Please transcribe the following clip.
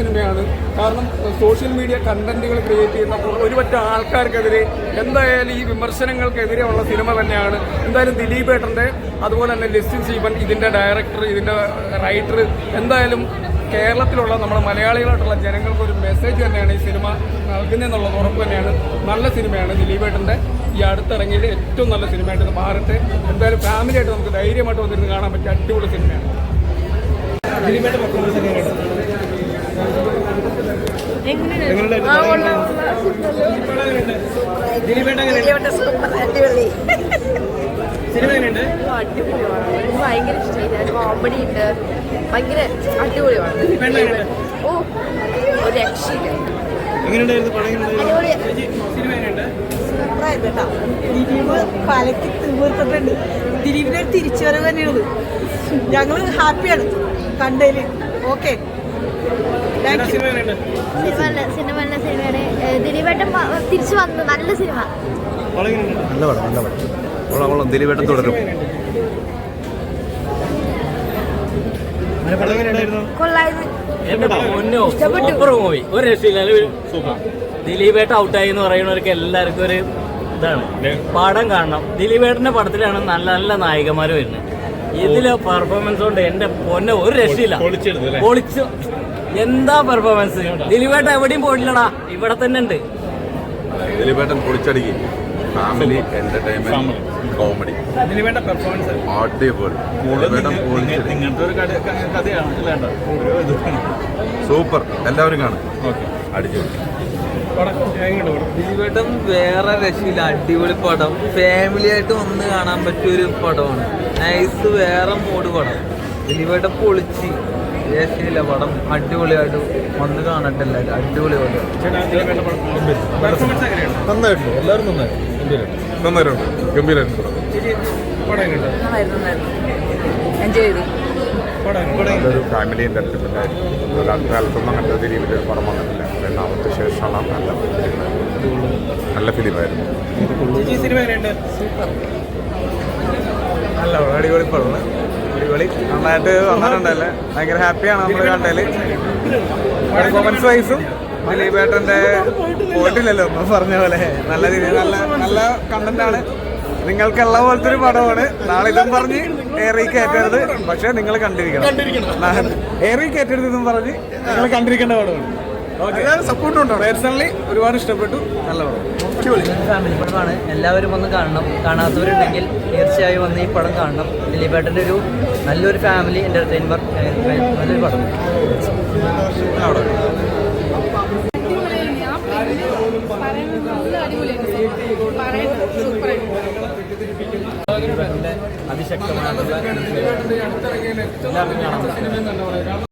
സിനിമയാണ്. കാരണം social media കണ്ടന്റുകൾ create ചെയ്യുന്ന ഒരു പറ്റ ആൾക്കാർക്കെതിരെ എന്തായാലും ഈ വിമർശനങ്ങൾക്കെതിരെ ഉള്ള സിനിമ തന്നെയാണ്. എന്തായാലും ദിലീപ് ഏട്ടന്റെ അതുപോലെ തന്നെ ലെസ്റ്റിൻ സീബൻ ഇതിന്റെ ഡയറക്ടർ ഇതിന്റെ റൈറ്റർ എന്തായാലും കേരളത്തിലുള്ള നമ്മുടെ മലയാളികളായിട്ടുള്ള ജനങ്ങൾക്കൊരു മെസ്സേജ് തന്നെയാണ് ഈ സിനിമ നൽകുന്നതെന്നുള്ളത് ഉറപ്പ് തന്നെയാണ്. നല്ല സിനിമയാണ് ദിലീപേട്ടന്റെ ഈ അടുത്തിറങ്ങിയത് ഏറ്റവും നല്ല സിനിമയായിട്ട് മാറട്ടെ. എന്തായാലും ഫാമിലിയായിട്ട് നമുക്ക് ധൈര്യമായിട്ട് വന്നിരുന്ന് കാണാൻ പറ്റിയ അടിപൊളി സിനിമയാണ്. ദിലീപ് കൊള്ളാം, കൊള്ളാം. ഭയങ്കര ഇഷ്ടമായി കോമഡി ഉണ്ട്. ഭയങ്കര അടിപൊളിയാണ്. ഓ ഒരു രക്ഷയില്ല. സൂപ്പറായിരുന്നു കേട്ടോ. ദിലീപ് കലക്കി തീർത്തിട്ടുണ്ട് ദിലീപിന്റെ ഒരു തിരിച്ചുവരവ് തന്നെയാണ് ഞങ്ങൾ ഹാപ്പിയാണ്. കണ്ടതിൽ ഓക്കെ. സിനിമ നല്ല സിനിമ നല്ല സിനിമയാണ്. ഏഹ് ദിലീപേട്ടൻ വ- തിരിച്ചു വന്നു. നല്ല സിനിമ. നല്ല പടം നല്ല പടം. കൊള്ളാം കൊള്ളാം ദിലീപേട്ടൻ തുടരും. മൂവി. ഒരു രക്ഷയില്ല ദിലീപേട്ട ഔട്ടായി എന്ന് പറയുന്നവർക്ക് എല്ലാവർക്കും ഒരു ഇതാണ്. പടം കാണണം. ദിലീപേട്ടന്റെ പടത്തിലാണ് നല്ല നല്ല നായികമാര് വരുന്നത്. ഇതിലെ പെർഫോമൻസ് കൊണ്ട് എന്റെ പൊന്നെ ഒരു രക്ഷയില്ല. പൊളിച്ചു എന്താ പെർഫോമൻസ് ദിലീപേട്ട എവിടെയും പോയിട്ടില്ലടാ. ഇവിടെ തന്നെ ഉണ്ട്. ദിലീപേട്ടൻ പൊളിച്ചടിക്കും. ഫാമിലി എന്റർടൈൻമെന്റ് കോമഡി ദിലീപേട്ട പെർഫോമൻസ് അടിപൊളി. ദിലീപേട്ടൻ പൊളിച്ചടി. ഇങ്ങനത്തെ ഒരു കഥ- കഥയാണ് അല്ലാണ്ട് സൂപ്പർ എല്ലാവരും കാണും. അടിച്ചു പടം എങ്ങനെയുണ്ട് ദിലീപേട്ടൻ വേറെ രക്ഷയില്ല. അടിപൊളി പടം. ഫാമിലി ആയിട്ട് വന്ന് കാണാൻ പറ്റിയ ഒരു പടമാണ്. നൈസ് വേറെ മൂഡ് പടം. ദിലീപേട്ടൻ പൊളിച്ച്. രക്ഷയില്ല പടം അടിപൊളിയായിട്ട് വന്ന് കാണട്ടെ എല്ലാവരും അടിപൊളി എങ്ങനെയാണ് നന്നായിട്ടുണ്ട്. എല്ലാവരും നന്നായിട്ടുണ്ട്. നന്നായിട്ടുണ്ട് ഗംഭീരമായിട്ടുണ്ട്? നല്ലൊരു ഫാമിലി എന്റർടൈൻമെന്റ് ആയിരുന്നു അല്ലാത്ത കാലത്തൊന്നും അങ്ങനത്തെ ഒരു രീതിയിൽ ഒരു പടം വന്നിട്ടില്ല. രണ്ടാമത്തെ ശേഷമാണ് നല്ല നല്ല ഫിലിമായിരുന്നു നല്ല അടിപൊളി പടം അടിപൊളി. നന്നായിട്ട് വന്നിട്ടുണ്ടല്ലേ? ഭയങ്കര ഹാപ്പിയാണ് നമ്മൾ കണ്ടതിൽ പെർഫോമൻസ് വൈസും ദിലീപേട്ടന്റെ പോയിട്ടില്ലല്ലോ ഒന്നും പറഞ്ഞ പോലെ. നല്ല രീതിയിൽ നല്ല നല്ല കണ്ടന്റ് ആണ്. നിങ്ങൾക്കുള്ള പോലത്തെ ഒരു പടമാണ്. നാളെ ഇതും പറഞ്ഞ് ഏറി കയറ്റരുത്. പക്ഷെ നിങ്ങൾ കണ്ടിരിക്കണം. ഏറി കയറ്റരുത് ഇതും പറഞ്ഞ് നിങ്ങൾ കണ്ടിരിക്കേണ്ട പടമാണ്. ഓക്കെ സപ്പോർട്ട് ഉണ്ടോ? പേഴ്സണലി ഒരുപാട് ഇഷ്ടപ്പെട്ടു. നല്ല പടം ഫാമിലി പടമാണ് എല്ലാവരും വന്ന് കാണണം. കാണാത്തവരുണ്ടെങ്കിൽ തീർച്ചയായും വന്ന് ഈ പടം കാണണം. ദിലീപേട്ടന്റെ ഒരു നല്ലൊരു ഫാമിലി എന്റർടൈൻമെന്റ് നല്ലൊരു പടം. അതിശക്തമായിട്ടുള്ള